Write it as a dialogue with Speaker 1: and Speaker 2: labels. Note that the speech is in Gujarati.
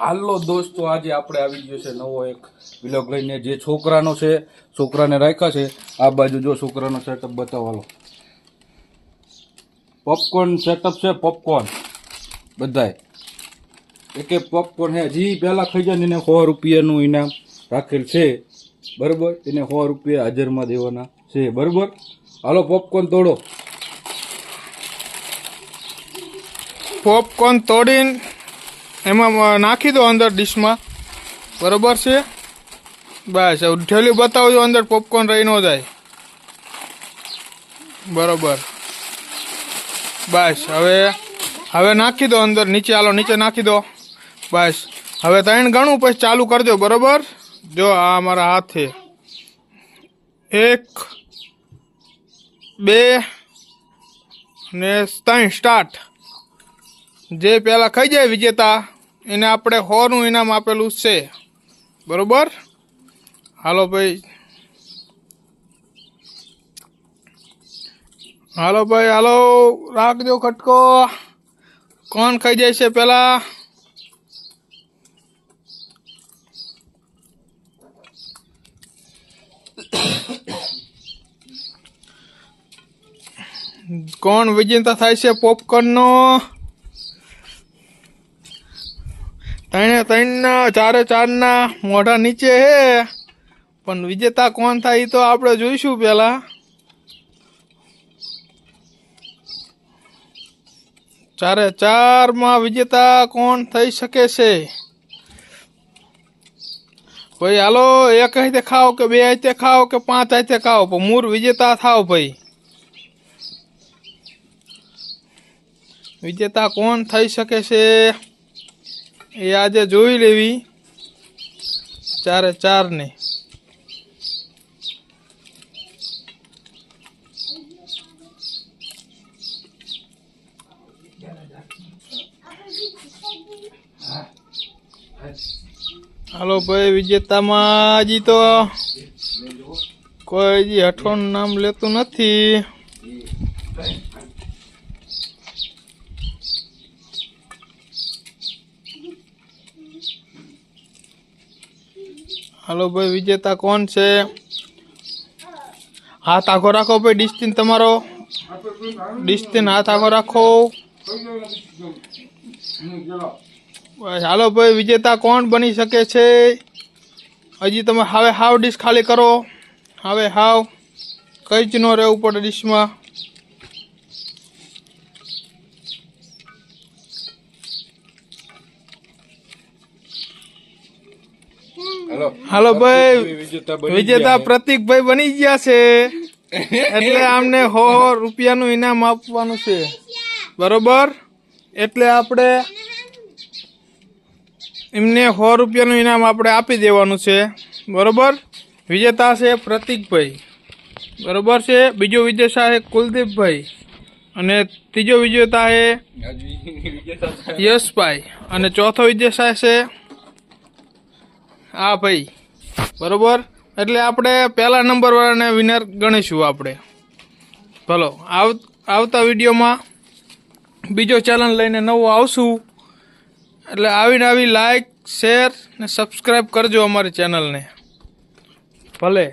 Speaker 1: હાલો દોસ્તો, આજે આપણે આવી ગયો છે નવો એક વિલોગ લઈને. જે છોકરાનો છે, છોકરાને રાખ્યા છે, આ બાજુ જો છોકરાનો સેટઅપ બતાવવાનો પોપકોર્ન સેટઅપ છે પોપકોર્ન બધાય. એક પોપકોર્ન હે જી પહેલા ખાઈ જાય ને એને સો રૂપિયાનું ઇનામ રાખેલ છે. બરાબર? એને સો રૂપિયા હાજરમાં દેવાના છે. બરાબર? હાલો પોપકોર્ન તોડો.
Speaker 2: પોપકોર્ન તોડીને એમાં નાખી દો અંદર ડીશમાં. બરોબર છે? બસ ઠેલી બતાવજો અંદર પોપકોર્ન રહી ન જાય. બરોબર. બસ, હવે હવે નાખી દો અંદર, નીચે હાલો, નીચે નાખી દો. બસ, હવે ત્રણ ગણું, પછી ચાલુ કરજો, બરોબર? જો, આ મારા હાથે. એક, બે, ને ત્રણ, સ્ટાર્ટ. જે પહેલાં ખાઈ જાય વિજેતા એને આપણે હોનું ઇનામ આપેલું છે. બરોબર? હાલો ભાઈ. હાલો ભાઈ, હાલો. રાખજો ખટકો. કોણ ખાઈ જાય છે પેલા? કોણ વિજેતા થાય છે પોપકોર્નનો ત્રણે ચારે ચારના મોઢા નીચે હે. પણ વિજેતા કોણ થાય એ તો આપણે જોઈશું પેલા ચારે ચારમાં વિજેતા કોણ થઈ શકે છે? ભાઈ, હાલો, એક હાથે ખાઓ કે બે હાથે ખાઓ કે પાંચ હાથે ખાઓ? પણ મૂળ વિજેતા થાવ ભાઈ. વિજેતા કોણ થઈ શકે છે? એ આજે જોઈ લેવી. ચારે ચારને. હાલો ભાઈ, વિજેતામાં હજી તો કોઈ હજી હઠવાનું નામ લેતું નથી. હાલો ભાઈ, વિજેતા કોણ છે? હાથ આખો રાખો ભાઈ, ડિસ્ટિન તમારો. ડિસ્ટિન હાથ આખો રાખો. હાલો ભાઈ, વિજેતા કોણ બની શકે છે? હજી તમે હવે હાવ ડીશ ખાલી કરો. હવે હાવ, કઈ જ ન રહેવું પડે ડીશમાં.
Speaker 1: હાલો.
Speaker 2: ભાઈ.
Speaker 1: વિજેતા
Speaker 2: પ્રતિકભાઈ બની ગયા છે. એટલે આમને હો હો રૂપિયાનું ઇનામ આપવાનું છે. બરોબર? એટલે આપણે એમને સો રૂપિયાનું ઇનામ આપણે આપી દેવાનું છે. બરોબર? વિજેતા છે પ્રતિકભાઈ. બરોબર છે? બીજો વિજેતા છે કુલદીપભાઈ. અને ત્રીજો વિજેતા છે. યશભાઈ. અને ચોથો વિજેતા છે આ ભાઈ. બરોબર? એટલે આપણે પહેલા નંબરવાળાને વિનર ગણીશું આપણે. ભલો, આવ, આવતા વિડીયોમાં બીજો ચેનલ લઈને નવું આવશું. એટલે આવીને આવી લાઈક શેર ને સબસ્ક્રાઈબ કરજો અમારી ચેનલને ભલે.